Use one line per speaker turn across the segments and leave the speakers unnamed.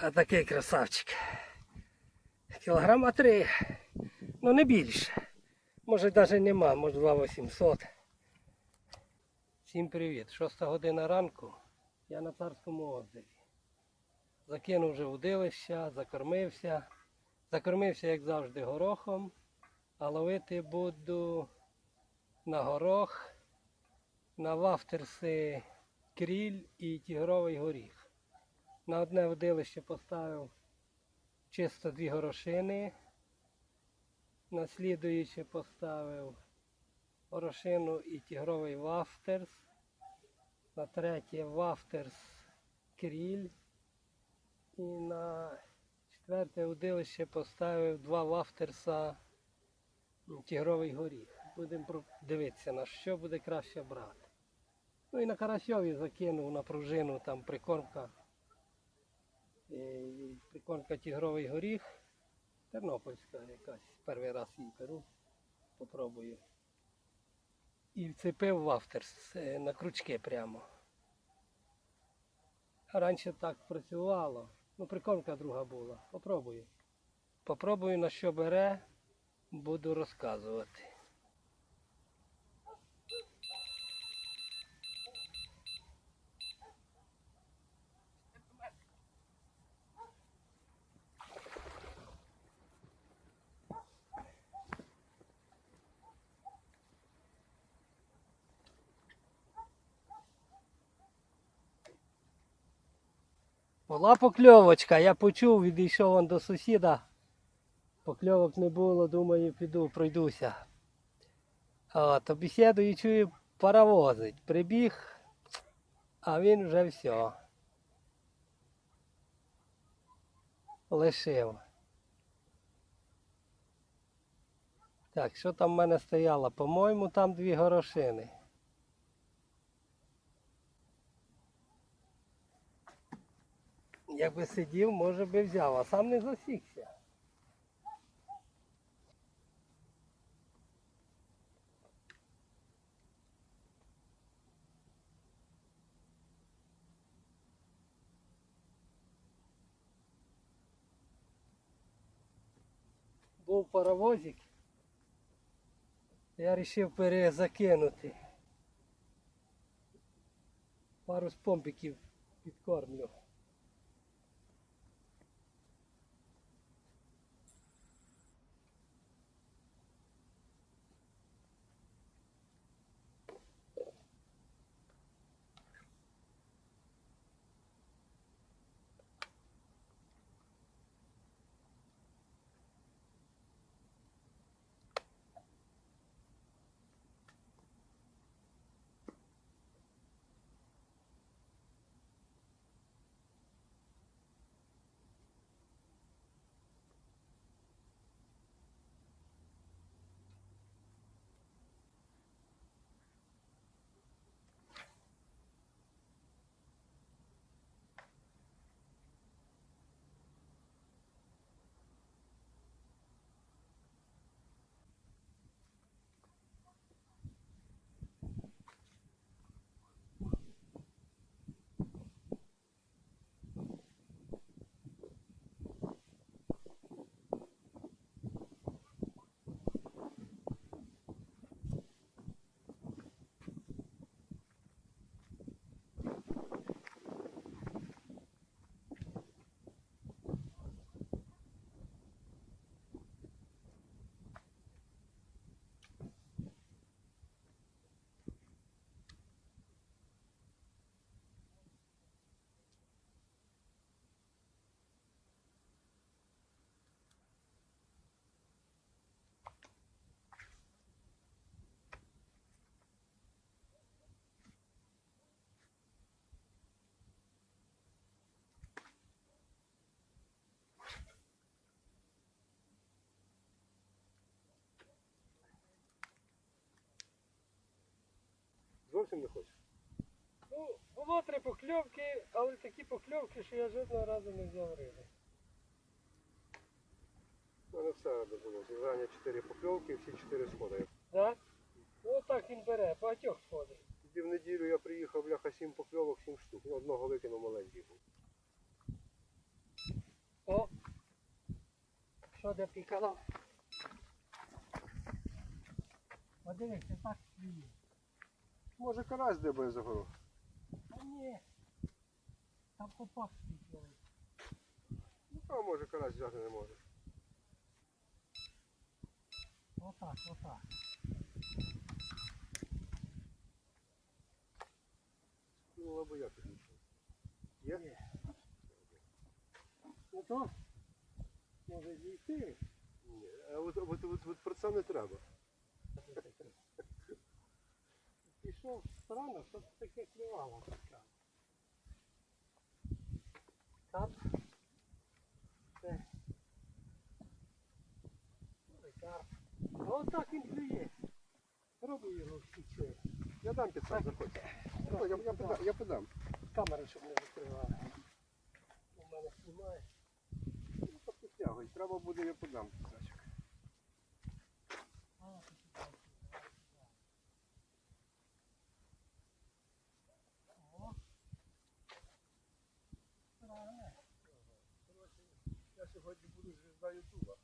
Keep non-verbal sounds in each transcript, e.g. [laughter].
А такий красавчик. Кілограма три. Ну не більше. Може навіть нема, може 2800. Всім привіт. Шоста година ранку. Я на царському озері. Закинув вже удилища, закормився. Закормився, як завжди, горохом. А ловити буду на горох, на вафтерси кріль і тігровий горіх. На одне водилище поставив чисто дві горошини. На слідуюче поставив горошину і тігровий вафтерс. На третє вафтерс кріль. І на четверте удилище поставив два вафтерса тігровий горіх. Будемо дивитися, на що буде краще брати. Ну і на карасьові закинув на пружину там прикормка. Е, Прикормка тігровий горіх. Тернопільська якась. Перший раз її беру. Попробую. І вцепив в авторс е, на крючки прямо. А раніше так працювало. Ну, прикормка друга була. Попробую. Попробую на що бере, буду розказувати. Була покльовочка, я почув, відійшов он до сусіда. Покльовок не було, думаю, піду, пройдуся. От, бесідую, чую, паровозить. Прибіг, а він вже все. Лишив. Так, що там в мене стояло? По-моєму, там дві горошини. Якби сидів, може би взяв, а сам не засікся. Був паровозик. Я вирішив перезакинути. Пару з помпиків підкормлю.
Зовсім не хочеш?
Ну, було три покльовки, але такі покльовки, що я жодного разу не взяв риби.
У мене все було. Зібрання 4 покльовки, всі 4 сходи.
Так? Ну так він бере, багатьох сходить.
Тоді в неділю я приїхав, бляха, 7 покльовок, 7 штук. Ну, одного викинув маленький був.
О! Що де пікало? О, дивіться, так клює.
Може карась дебає за горох.
А ні. Там копак пікали.
Ну, а може карась взяти не може.
Отак, отак.
Ну, або я підійшов. Є?
Є. Ну то, може зійти.
Ні. А от, от, от, от про це не треба.
Пішов странно, що це таке клювало. Кап. Це. Ой, карп. Ну так він клює. Пробуй його всіче.
Я дам під сам, заходь. Заходь, Я, я, подам, я подам.
Камеру, щоб не закривали. У мене знімає.
Ну, підтягуй. Треба буде, я подам пісачок.
О. Правильно.
Я сьогодні буду звезда Ютуба.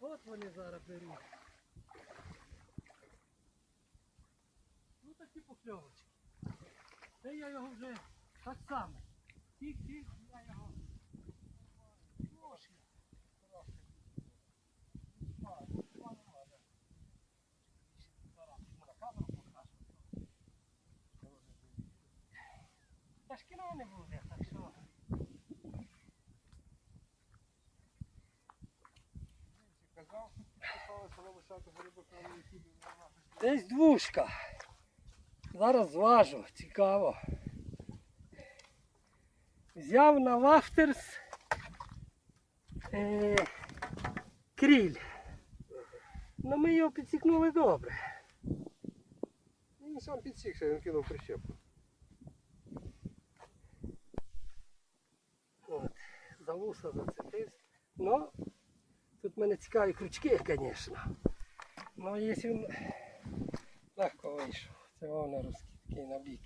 От вони зараз беруть. Ну такі покльовочки. Це я його вже так само. Тік-тік, я його. Трошки. Трошки. А, ну, два нема, да. Ще зараз на камеру покажу. Та ж кіно не буде, так що.
Казав, писалися на висоту грибок на ютубі.
Десь двушка. Зараз зважу, цікаво. Взяв на вафтерс е, кріль. Ну ми його підсікнули добре.
Він сам підсікся, він кинув прищепку.
От, за вуса зацепився. Ну, тут в мене цікаві крючки, звісно. Ну, якщо він легко вийшов. Це воно русський такий набік.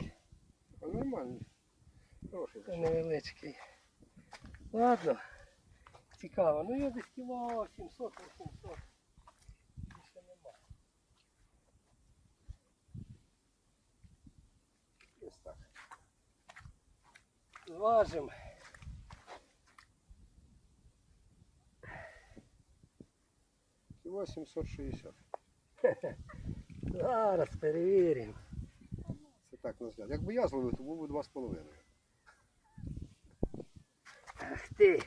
А нормально. Хороший.
Це невеличкий. Ладно. Цікаво. Ну я десь кіло 700-800. Більше нема.
Ось так.
Зважимо.
Кіло 760. [laughs]
Зараз перевіримо.
Це так на. Якби я зловив, то був би 2,5.
Ах ти.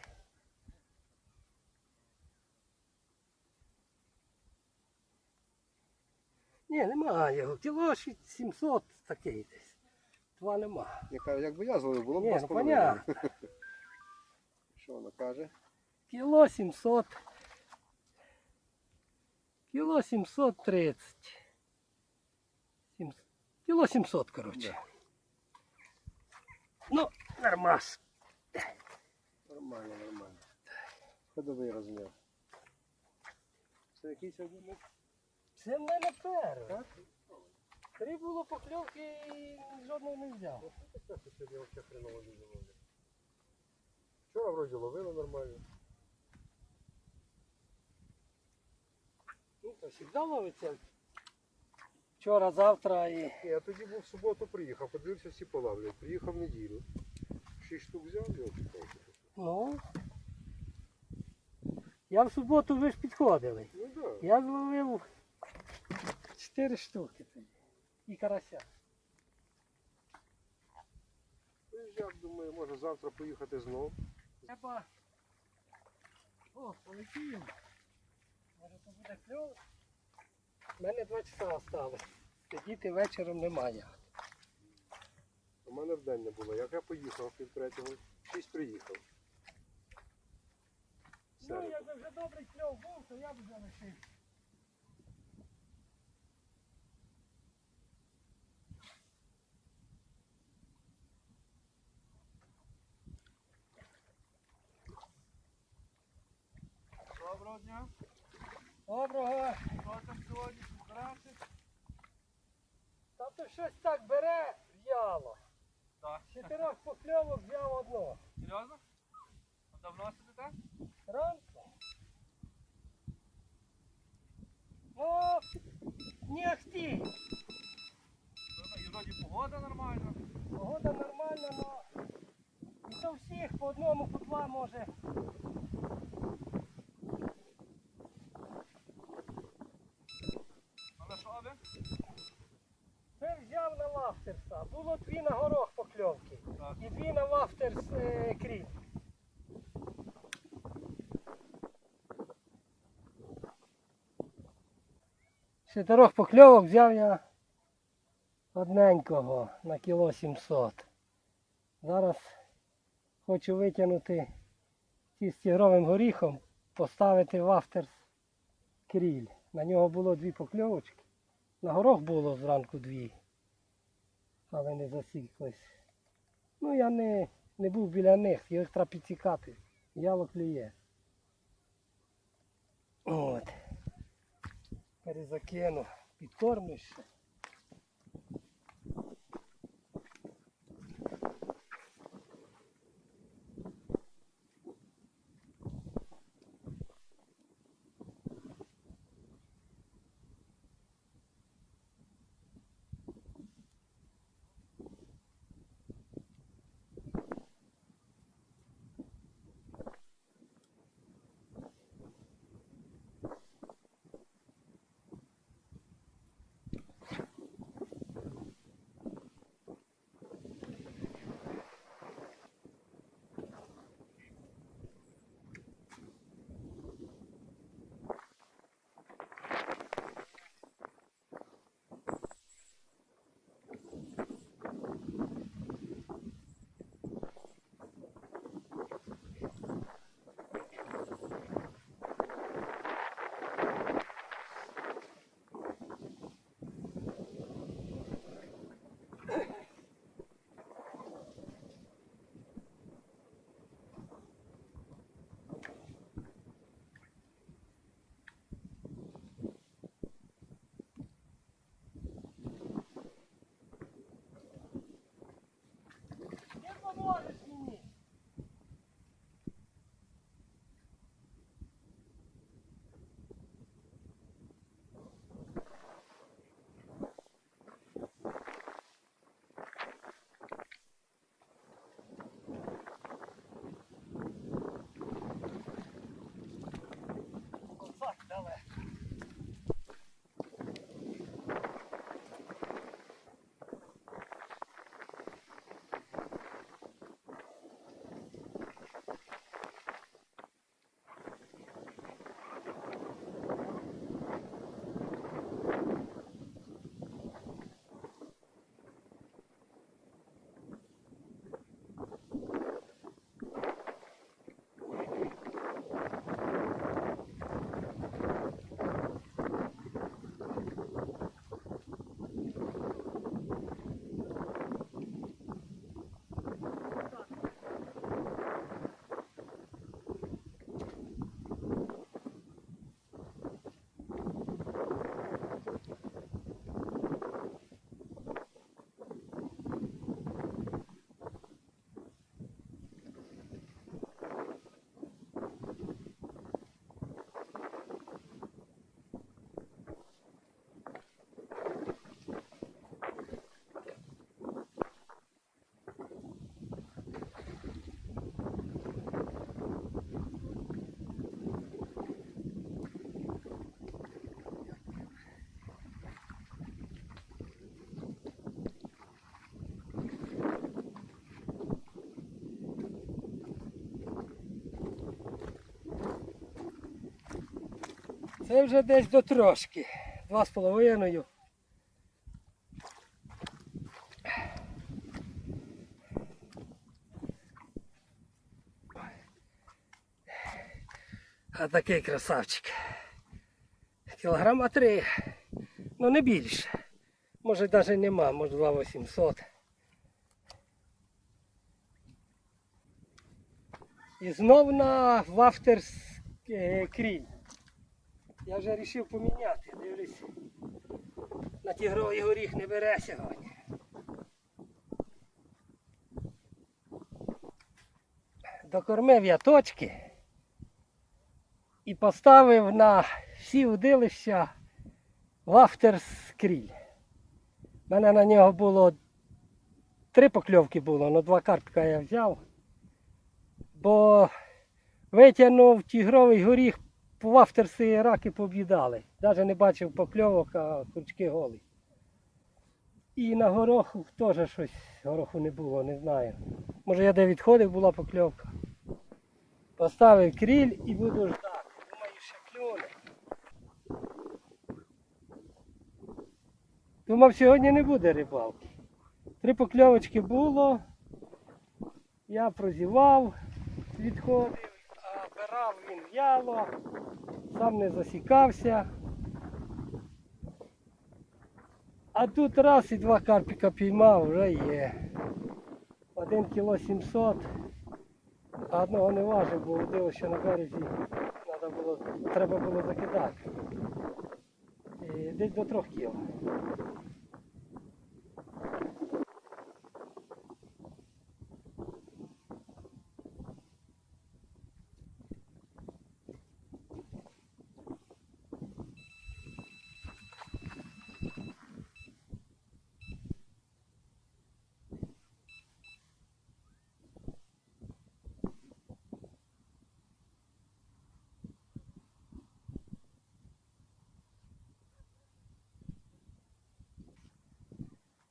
Ні, немає його. Кіло 700 такий десь. Два нема.
Я кажу, якби я зловив, було б
Ні, ну
2,5.
понятно. [laughs]
Що вона каже?
Кіло 700. Кіло 730. Сім- Кіло 700, коротше. Ну, нормас.
Нормально, нормально. Ходовий розмір. Це якийсь один?
Це в мене перше.
Так?
Три було покльовки і жодного не взяв.
Ловлять. Вчора вроді ловили нормально.
То завжди ловиться вчора, завтра і.
Ні, я тоді був в суботу приїхав, подивився всі пола. Приїхав в неділю. Шість штук взяв, і його
Ну. Я в суботу ви ж підходили.
Ну так. Да.
Я зловив 4 штуки тоді. І карася.
Приїжджав, думаю, може завтра поїхати знов.
Треба. О, полетів. Може то буде кльово. У мене два часа осталось. Сидіти вечором немає.
У мене в день не було. Як я поїхав пів третього, шість приїхав.
Ну,
Середу.
якби вже добрий кльов був, то я б вже лишив.
Доброго дня.
Доброго.
Там сьогодні збирався?
Та то щось так бере в'яло.
Так.
Чотирьох покльовок взяв одного.
Серйозно? А давно сидите?
Ранку. Ну, не ахті.
Ну, І вроді погода нормальна.
Погода нормальна, але і то всіх по одному, по два може.
Але що ви?
Це взяв на лафтерса. Було дві на горох покльовки. І дві на лафтерс е, кріп. З Чотирьох покльовок взяв я одненького на кіло 700. Зараз хочу витягнути ці з тігровим горіхом, поставити в афтерс кріль. На нього було дві покльовочки. На горох було зранку дві, але не засіклись. Ну я не, не був біля них, їх треба підсікати. Яло клює. От. Перезакину. Підкормлюсь Це вже десь до трошки. Два з половиною. А такий красавчик. Кілограма три. Ну не більше. Може навіть нема, може 2800. І знов на вафтерс е, кріль. Я вже вирішив поміняти. Дивлюсь. На тігровий горіх не бере сьогодні. Докормив я точки і поставив на всі удилища вафтерс кріль. У мене на нього було три покльовки було, але два карпика я взяв. Бо витягнув тігровий горіх, вафтерси і раки поб'їдали. Навіть не бачив покльовок, а крючки голі. І на гороху теж щось гороху не було, не знаю. Може я де відходив, була покльовка. Поставив кріль і буду ждати. Думаю, ще клюне. Думав, сьогодні не буде рибалки. Три покльовочки було. Я прозівав, відходив, а він в'яло, сам не засікався. А тут раз і два карпіка піймав, вже є. Один кіло 700, а одного не важив, бо удило, що на березі треба було, треба було закидати. І десь до трьох кіл.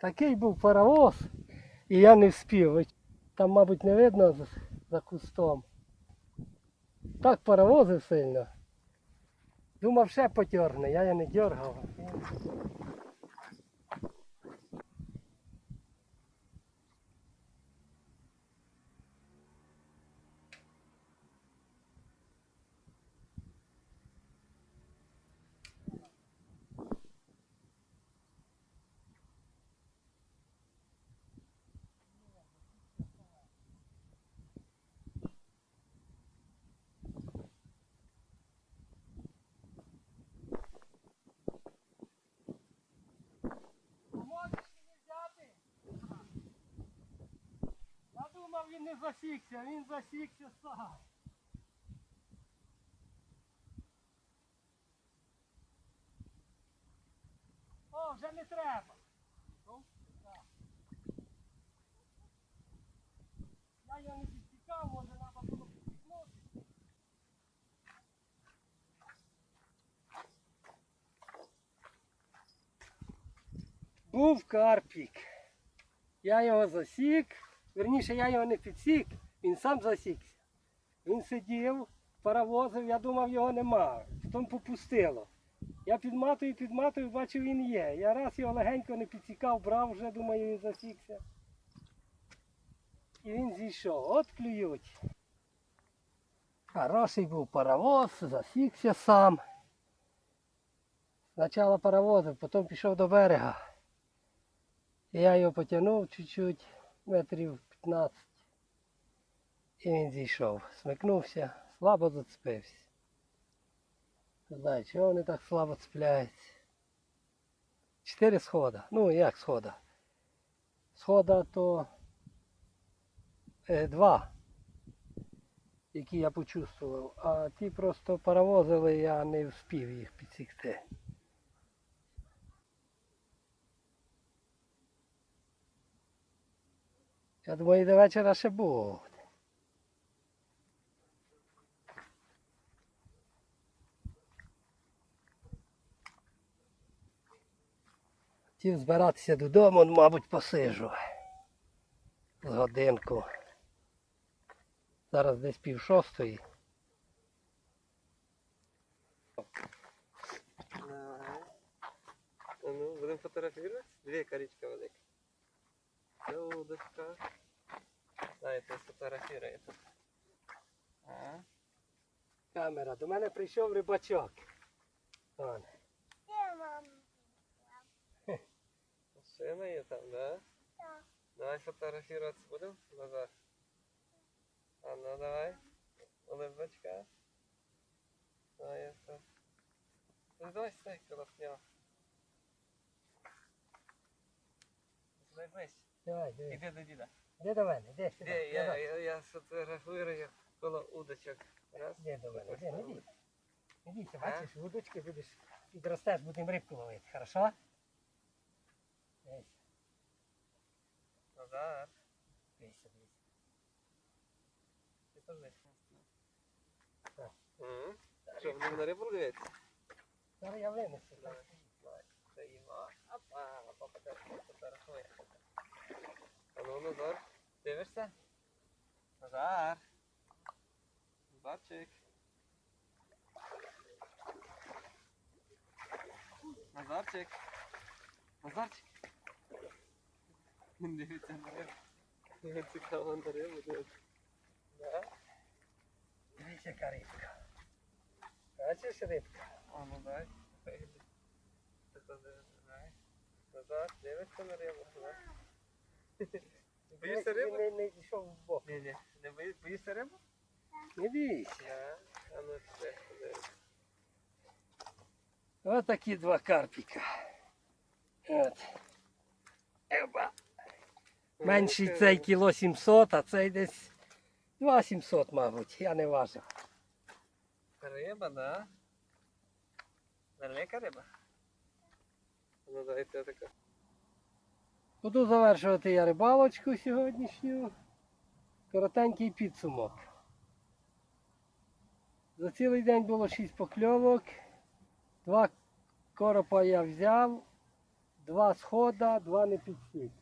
Такий був паровоз, і я не вспів. Там, мабуть, не видно за, кустом. Так паровозив сильно. Думав, ще потягне, я його не дергав. Засікся, він засікся сам. О, вже не треба. Я його не підтікав, може треба було підтікнути. Був карпік. Я його засік. Верніше, я його не підсік, він сам засікся. Він сидів, паровозив, я думав, його нема. Потім попустило. Я підматую, підматую, бачу, він є. Я раз його легенько не підсікав, брав, вже думаю, він засікся. І він зійшов. От клюють. Хороший був паровоз, засікся сам. Спочатку паровозив, потім пішов до берега. Я його потягнув чуть-чуть, метрів 15. І він зійшов. Смикнувся, слабо зацепився. Не знаю, чого вони так слабо цепляються. Чотири схода. Ну як схода? Схода то е, два, які я почувствував, а ті просто паровозили, я не встиг їх підсікти. Я думаю, до вечора ще буде. Хотів збиратися додому, ну, мабуть, посижу з годинку. Зараз десь пів шостої.
Ну, будемо фотографувати? Дві карічка великі. велика. Це удочка. Знаєте, сфотографірує тут. А? Камера, до мене прийшов рибачок. Вон. Машина є [laughs] там, да?
Так.
Давай фотографироваться будем, Назар? А ну давай. Улыбочка. Давай это. Ну давай стой, колокнем. Улыбайся.
Давай, диви.
Іди до діда.
Де до мене? Де сюди?
Де, я,
Назад.
я, я сфотографую коло удочок. Раз.
Де до мене? Де, не бійся. Не бійся,
А?
бачиш, вудочки будеш, підростеш, будемо рибку ловити, хорошо? Десь,
Назар.
дивися, дивися.
Ти теж десь.
Так.
М? Що, будемо на рибу ловити?
Зараз я винесу.
Давай. Стоїмо. Опа, папа теж фотографує. А ну, Назар, дивишся? Назар. Назарчик. Назарчик. Назарчик. Він дивиться на рибу. Його цікаво на рибу дивиться. Да?
Дивись, яка рибка. Бачиш рибка?
А, ну дай. Ти то давай. Назад, дивишся на рибу, да? [laughs] Боїшся риби?
Не, не йшов в бок.
Ні, ні, не боїшся, боїшся рибу?
Не бійся.
А ну все.
Ось такі два карпіка. От. Еба. Менший цей кіло 700, а цей десь 2 700, мабуть, я не важив.
Риба, да? Велика риба? Ну дайте така.
Буду завершувати я рибалочку сьогоднішню. Коротенький підсумок. За цілий день було 6 покльовок. Два коропа я взяв, два схода, два не підсік.